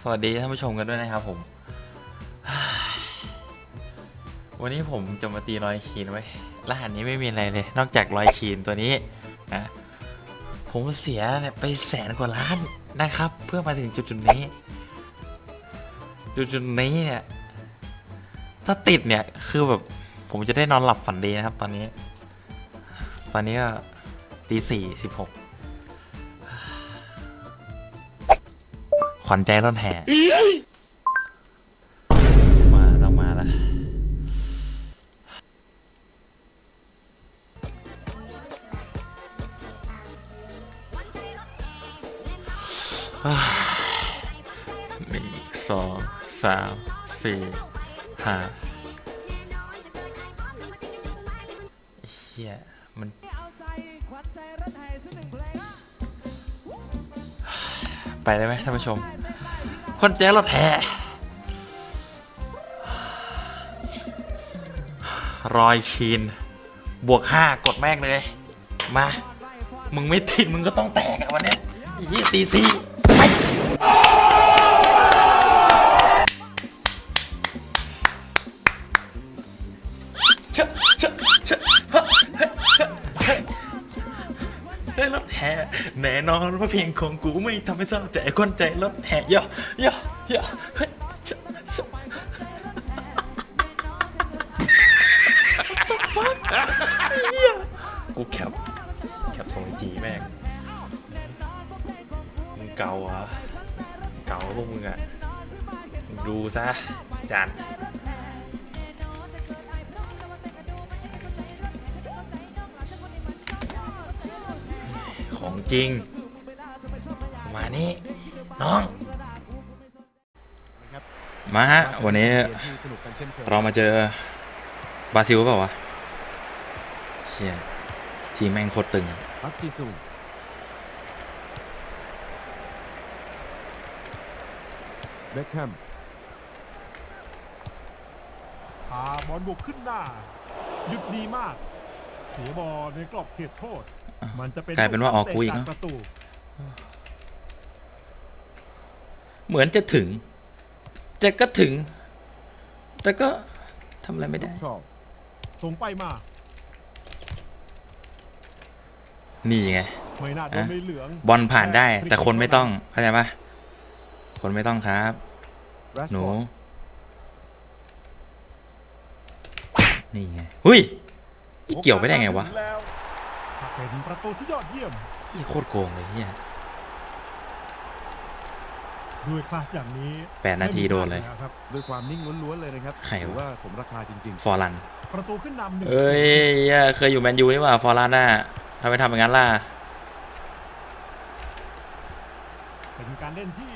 สวัสดีท่านผู้ชมกันด้วยนะครับผม วันนี้ผมจะมาตีรอยคีนไว้รหัสนี้ไม่มีอะไรเลย นอกจากรอยคีนตัวนี้นะ ผมเสียไปแสนกว่าล้านนะครับ เพื่อมาถึงจุดจุดๆนี้ จุดจุดๆนี้เนี่ย ถ้าติดเนี่ยคือแบบผมจะได้นอนหลับฝันดีนะครับ ตอนนี้ ตอนนี้ก็ตีสี่สิบหก ขวัญใจร่อนแห่มาต้องมาแล้วอ่าหนึ่งสองสามสี่ห้าเฮียมันไปได้ไหมท่านผู้ชม คนแจ้รถแท้รอยคีน บวกห้ากดแม่งเลย มา มึงไม่ติด มึงก็ต้องแตกอะวันนี้ยยี่ตีสี่ นอนว่าเพียงของกูไม่ทำให้เศร้าใจคนใจรถแห่ย่อย่อย่อเฮ้ยเชอะเชอะเฮียกูแคปแคปส่งไอจีแม่งมึงเกาเหรอเกาพวกมึงอะดูซะจัดของจริง มานี่น้องครับมาฮะ วันนี้เกมที่สนุกกันเช่นเคยเรามาเจอบราซิลเปล่าวะเชี่ยทีมแม่งโคตรตึงอะพักจีซุงเบคแฮมพาบอลบุกขึ้นหน้าหยุดดีมาก เสียบอลในกรอบเขตโทษ มันจะเป็นกลายเป็นว่าออกกูอีกเตะเนอะจากประตู เหมือนจะถึง แต่ก็ถึง แต่ก็ทำอะไรไม่ลูได้กชอบส่งไปมานี่ไง ไม่น่าโดนอะ ในเหลืองบอลผ่านได้ แต่คนไม่ต้องเข้าใจปะคนไม่ต้องครับ แรชหนูฟอร์ดนี่ไงหุยนี่เกี่ยวไม่ได้ไงวะถึแล้วเป็นประตูที่ยอดเยี่ยม นี่โคตรโกงเลยเฮีย ด้วยคลาสอย่างนี้แปดนาทีโดนเลยไม่มีพาครับด้วยความนิ่งล้วนๆเลยนะครับใครวะ ถือว่าสมราคาจริงฟอร์ลันประตูขึ้นนำหนึ่งเอ้ยเหี้ยเคยอยู่แมนยูนี่หว่าฟอร์ลันน่ะทำไมทำอย่างนั้นล่ะ เป็นการเล่นที่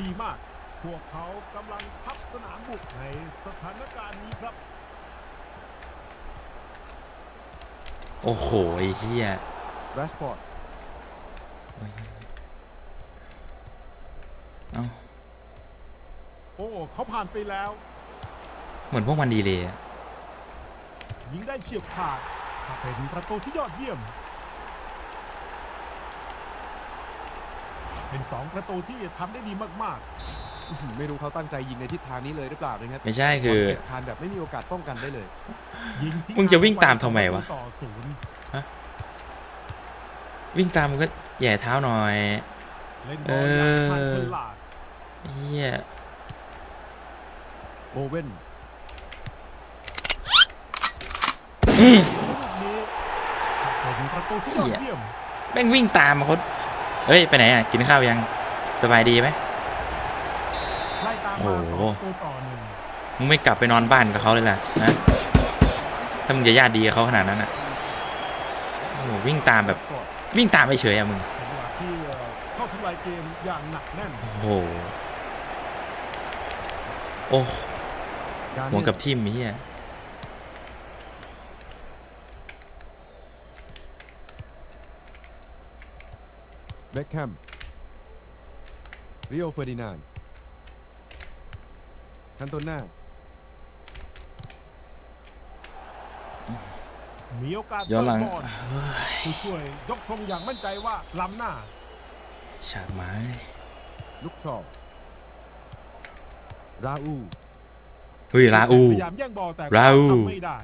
ดีมาก พวกเขากำลังพับสนามบุกในสถานการณ์นี้ครับ โอ้โหไอ้เฮียๆแรชฟอร์ด เอ้าโอ้เขาผ่านไปแล้ว เหมือนพวกมันดีเลยอะยิงได้เฉียบขาดเป็นประตูที่ยอดเยี่ยม เป็นสองประตูที่ทำได้ดีมากอื้อหือไม่รู้เขาตั้งใจยิงในทิศทางนี้เลยหรือเปล่านะครับไม่ใช่คือบลเฉียบคานแบบไม่มีโอกาสป้องกันได้เลย ๆ ยิงทิ้มึงจะวิ่งตามทำไมวะ ต่อศูนย์วิ่งตามมันก็แหย่เท้าหน่อย เล่นบอลอย่างชาญฉลาด เฮียโอเว่นอืมลูกนี้เป็นประตูที่ยอดเยี่ยมแม่งวิ่งตามมาเขาเฮ้ย ไปไหนอะ กินข้าวยัง สบายดีไหม ไล่ตามโอ้มาโหสองประตูต่อหนึ่งมึงไม่กลับไปนอนบ้านกับเขาเลยล่ะนะถ้ามึงจะญาติดีกับเขาขนาดนั้นอะโอ้โหวิ่งตามแบบแรชฟอร์ดวิ่งตามไปเฉยอะมึง จังหวะที่เข้าทำลายเกมอย่างหนักแน่น โอ้โห โอ้การหัวกับทิมไอ้เฮียเบคแฮมริโอเฟอร์ดินานด์คันโตน่ามีโอกาสย้อนหลังเปิดบอลผู้ช่วยยกธงอย่างมั่นใจว่าล้ำหน้า ฉากไม้ ลูกชอบ ราอูเฮ้ยลาอู พยายามแย่งบอลแต่ราอู ทำไม่ได้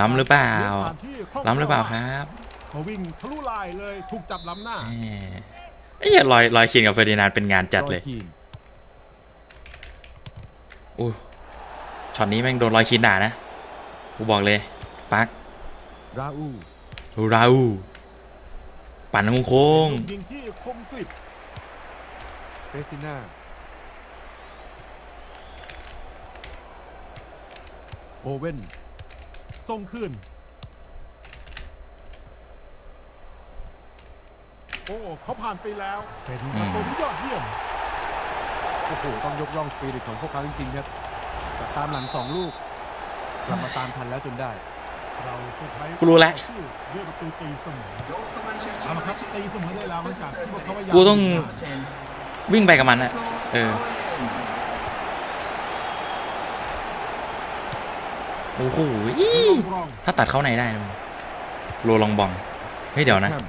ล้ำหรือเปล่าลี้ยงผ่นที่คล่องล้ำหรือเปล่าแคคล่วมกรับเขาวิ่งทะลุลายเลยถูกจับล้ำหน้าแหมไอ้เหี้ยลอยลอยคีนกับเฟอร์ดินานด์เป็นงานจัดเลย รอคีนอู้ช็อตนี้แม่งโดนลอยคีนด่านะ กูบอกเลย ปักราอูราอูปั่นโค้งยิงที่คมกริบเปซิน่า โอเว่นส่งคืนโอ้เขาผ่านไปแล้ว เป็นประตูที่ยอดเยี่ยม โอ้โห ต้องยกย่องสปิริตของพวกเขาจริงๆครับจากตามหลังสองลูกกลับมาตามทันแล้วจนได้ เราสุดท้ายกูรู้แล้ว ด้วยประตูตีเสมอเอาละครับตีเสมอได้แล้วหลังจากที่พวกเขาพยายามกูต้องวิ่งไปกับมันอะเออ โอ้โหรองถ้าตัดเข้าในได้นะมึงโรลองบองเฮ้ยเดี๋ยวนะแคม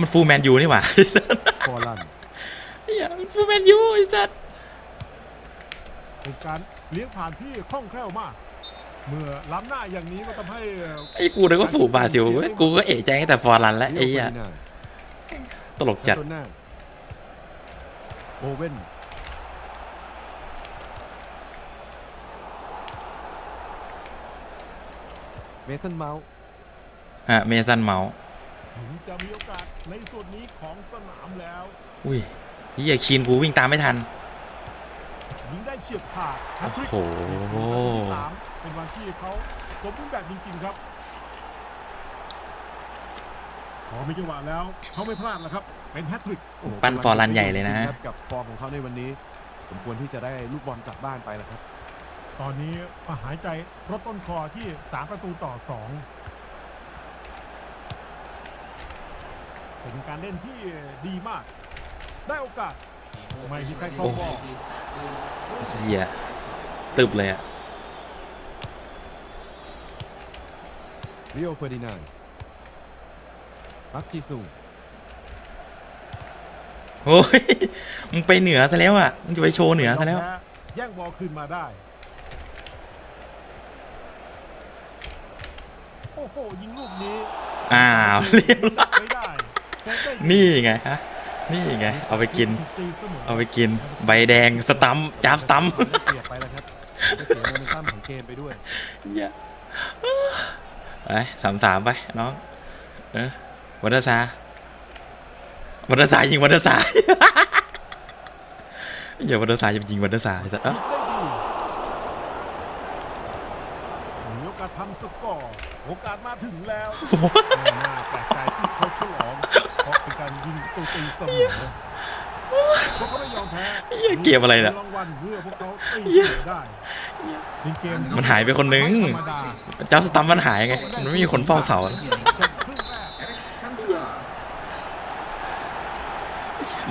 มันฟูลแมนยูนี่หว่าฟอร์ลันเฮียมันฟูลแมนยูไอ้สัสเป็นการเลี้ยงผ่านที่คล่องแคล่วมาก เมื่อล้ำหน้าอย่างนี้ก็ทำให้ไอ้กูนึกว่าฟูลบราซิลเว้ยกูก็เอะใจตั้งแต่ฟอร์รันแล้วไอ้เหี้ยเฟอร์ดินานด์ตลกจัดคาโตน่าโอเว่น เมสันเมาส์อะเมสันเมาส์ถึงจะมีโอกาสในส่วนนี้ของสนามแล้วอุ้ยเฮียคีนกูวิ่งตามไม่ทัน ยิงได้เฉียบขาดแฮตทริกโอ้โหสามเป็นวันที่เขาสมบูรณ์แบบจริงๆครับพอมีจังหวะแล้วเขาไม่พลาดแล้วครับ เป็นแฮตทริกโอ้โหปั้นฟอร์ลันใหญ่เลยนะจริงๆครับกับฟอร์มของเขาในวันนี้ สมควรที่จะได้ลูกบอลกลับบ้านไปแล้วครับ ตอนนี้มาหายใจรถต้นคอที่ 3 ประตูต่อ 2 เป็นการเล่นที่ดีมาก ได้โอกาส ไม่มีใครครองบอลเฮียตึบเลยอะริโอเฟอร์ดินานด์ปักจีซุงโอ้ยมึงไปเหนือซะแล้วอะมึงจะไปโชว์เหนือซะแล้วพ้แย่งบอลคืนมาได้ โอ้โหยิงลูกนี้อ้าวเรียบร้อยไม่ได้เซฟได้ดีนี่ไงฮะนี่ไงเอาไปกิน ตีเสมอเอาไปกินใบแดงสตัมป์จับสตัมป์ ได้เปรียบไปแล้วครับได้เสียโมเมนตัมของเกมไปด้วย เหี้ยไปสามสามไปน้อง เออวัตซาวัตซายิงวัตซาอย่าวัตซาจะยิงวัตซาไอ้สัสเอ้า ได้ดีมีโอกาส ทำสกอร์โอกาสมาถึงแล้วไม่น่าแปลกใจที่เขาฉลองเพราะเป็นการยิงประตูตีเสมอพวกเขาไม่ยอมแพ้เหี้ยเกมอะไรเนี่ยรางวัลเมื่อพวกเขาตีเสมอได้เป็นเกมมันหายไปคนนึง ธรรมดาจับสตัมป์มันหายไง มันไม่มีคนเฝ้าเสาจบครึ่งแรก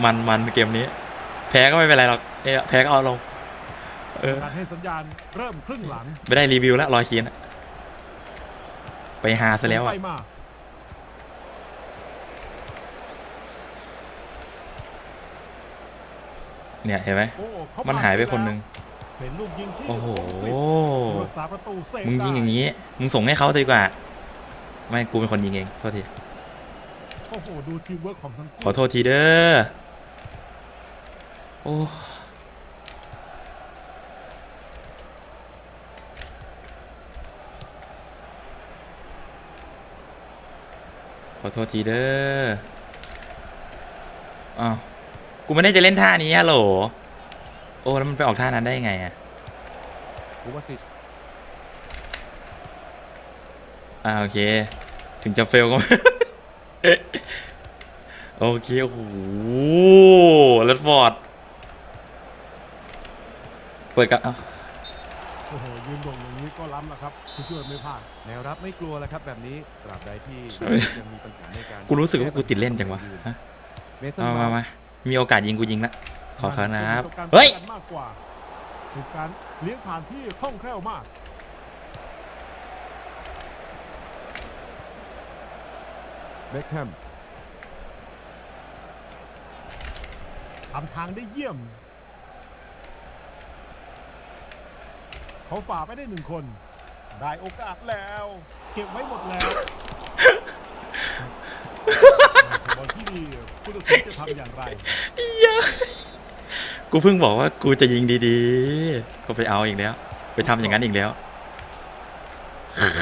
มันมันเกมนี้ แพ้ก็ไม่เป็นไรหรอกเอ้ยแพ้ก็เอาลง เออ การให้สัญญาณเริ่มครึ่งหลัง ไม่ได้รีวิวแล้วรอยคีนอะ ไปหาซะแล้วไปอะมาเนี่ยเห็นไหมโอ้เขมันหายไปคนนึงเป็นลูกยิงที่โอ้โหคมกริบผู้รักษาประตูเซฟมึงยิงอย่างนี้นี้ มึงส่งให้เขาดีกว่า ไม่ กูเป็นคนยิงเอง โทษทีโอ้โหดูทีมเวิร์กของทั้งคู่ขอโทษทีเด้อ โอ้ อโทษทีเด้ออ้าวกูไม่ได้จะเล่นท่านี้ฮัลโหล โอ้แล้วมันไปออกท่านั้นได้ยังไงอะบูวาซิชอ่าโอเค ถึงจะเฟลก็ โอเค โอ้โหเลดฟอร์ด เปิดกับเอ้า โอ้โหยืนโด่งอย่างนี้ก็ล้ำแล้วครับผู้ช่วยไม่พลาดแนวรับไม่กลัวแล้วครับแบบนี้ตราบใดที่ยังมีปัญหาในการกูรู้สึกว่ากูติดเล่นจังวะฮะเมสันมาเมามาส์มา มีโอกาสยิงกูยิงละ ขอเขานะครับมันเป็นเฮ้ยการป้องกันมากกว่าเป็นการเลี้ยงผ่านที่คล่องแคล่วมากเบคแฮมทำทางได้เยี่ยม เขาฝ่าไปได้หนึ่งคน ได้โอกาสแล้ว เก็บไว้หมดแล้วบอลที่ดีผู้ตัดสินจะทำอย่างไรกูเพิ่งบอกว่ากูจะยิงดีๆ ก็ไปเอาอีกแล้ว ไปทำอย่างนั้นอีกแล้ว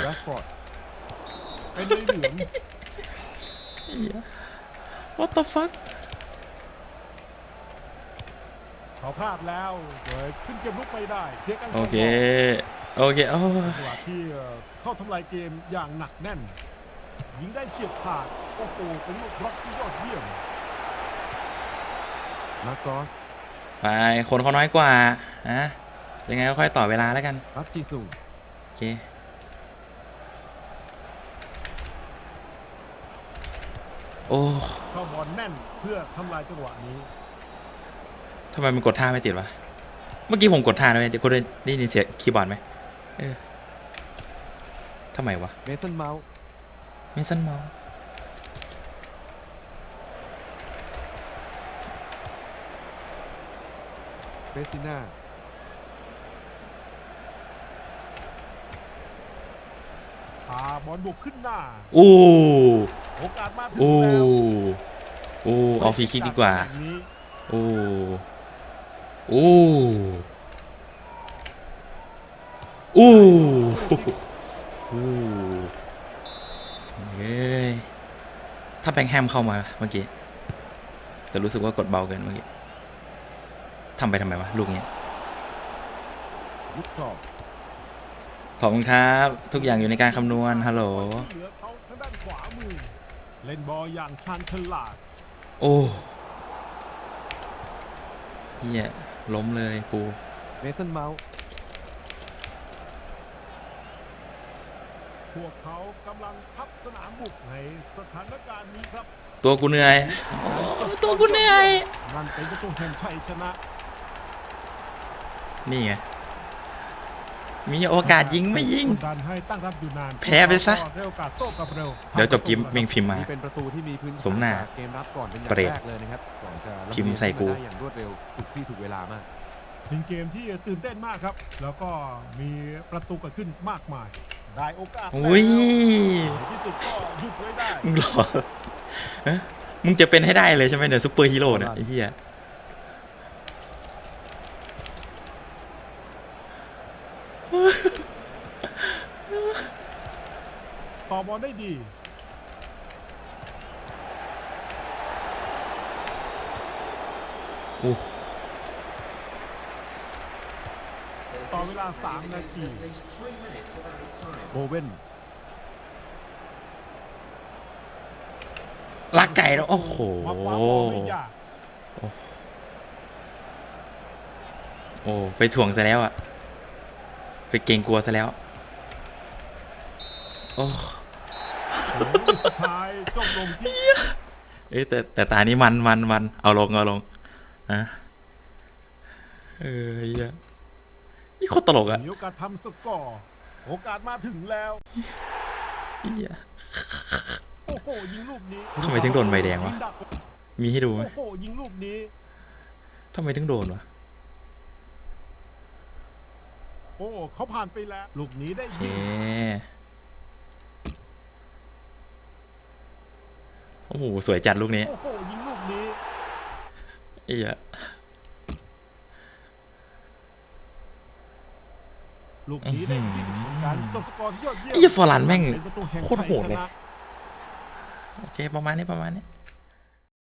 แรชฟอร์ดเป็นในเหลือง What the fuck เขาพลาดแล้วเลยขึ้นเกมลุกไม่ได้เทียกันโอเค โอเคโอ้ยจังหวะที่เข้าทำลายเกมอย่างหนักแน่น ยิงได้เฉียบขาดโอ้โหเป็นลูกบล็อกที่ยอดเยี่ยมมาร์กอสไปคนเขาน้อยกว่านะยังไงก็ค่อยต่อเวลาแล้วกันรักจีซุงโอเคโอ้เข้าบอลแน่นเพื่อทำลายจังหวะนี้ ทำไมมันกดท่าไม่ติดวะ เมื่อกี้ผมกดท่านะเว้ยเดี๋ยวคุณได้ได้ยินเสียงคีย์บอร์ดไหมเออทำไมวะเมสันเมาส์ไม่สั้นเมาส์เบซิน่าพาบอลบุกขึ้นหน้า โอ้โอกาสมาถึงโอ้แล้วโอ้เอาฟรีคิกดีกว่าจตำแหน่งนี้โอ้ โอ้โอ้โอ้เฮ้ยถ้าแบงค์แฮมเข้ามาเมื่อกี้ แต่รู้สึกว่ากดเบาเกินเมื่อกี้ทำไปทำไมวะ ลูกเนี้ยลุกชอบขอบคุณครับ ทุกอย่างอยู่ในการคำนวณ ฮัลโหลที่เหลือเขาทางด้านขวามือเล่นบอลอย่างชาญฉลาด โอ้ เฮียล้มเลยกูเมสันเมาส์พวกเขากำลังทับสนามบุกในสถานการณ์นี้ครับตัวกูเหนื่อยโอ้ตัวกูเหนื่อย นั่นเป็นประตูแห่งชัยชนะ นี่ไง มีโอกาสยิงไม่ยิงกดดันให้ตั้งรับอยู่นานแพ้ไปซะเร็วโอกาสโต้กลับเร็วเดี๋ยวจบกิมเมงพิมพ์มา นี่เป็นประตูที่มีพื้นสมหน้าจากเกมรับก่อนเป็นอย่างเปรต แรกเลยนะครับก่อนจะลำพิมพ์เลียงใส่กูขึ้นมาได้อย่างรวดเร็วถูกที่ถูกเวลามาก เป็นเกมที่ตื่นเต้นมากครับ แล้วก็มีประตูเกิดขึ้นมากมาย ได้โอกาสแล้วอุ้ยในที่สุดก็หยุดไว้ได้มึงหรอฮะมึงจะเป็นให้ได้เลยใช่ไหมเนี่ยซูเปอร์ฮีโร่เนี่ยไอ้เหี้ย ต่อบอลได้ดี โอ้ต่อเวลา 3 นาทีโบเว่นลักไก่แล้ว โอ้โห มาคว้าบอลไม่ยากโอ้ ไปถ่วงซะแล้วอะ ไปเกรงกลัวซะแล้ว โอ้โอ้ยสุดท้ายจบลงที่เอ้ยแต่แต่ตานี้มันมันมันเอาลงเอาลงอะเออไอ้เหี้ยนี่โคตรตลกอะมีโอกาสทำสกอร์โอกาสมาถึงแล้วไอ้เหี้ย โอ้โหยิงลูกนี้ทำไมถึงโดนใบแดงวะยิดักมีให้ดูไหมโอ้โหยิงลูกนี้ ทำไมถึงโดนวะ โอ้ เขาผ่านไปแล้ว ลูกนี้ได้โอเคยิงโอ้โหสวยจัดลูกนี้ โอ้โหยิงลูกนี้ไอ้เหี้ยลูกนี้ได้ยิงการจบสกอร์ที่ยอดเยี่ยมไอ้เหี้ยฟอร์ลันแม่ง เป็นประตูแห่งโคตรโหดเลย ชัชนะ โอเค ประมาณนี้ประมาณนี้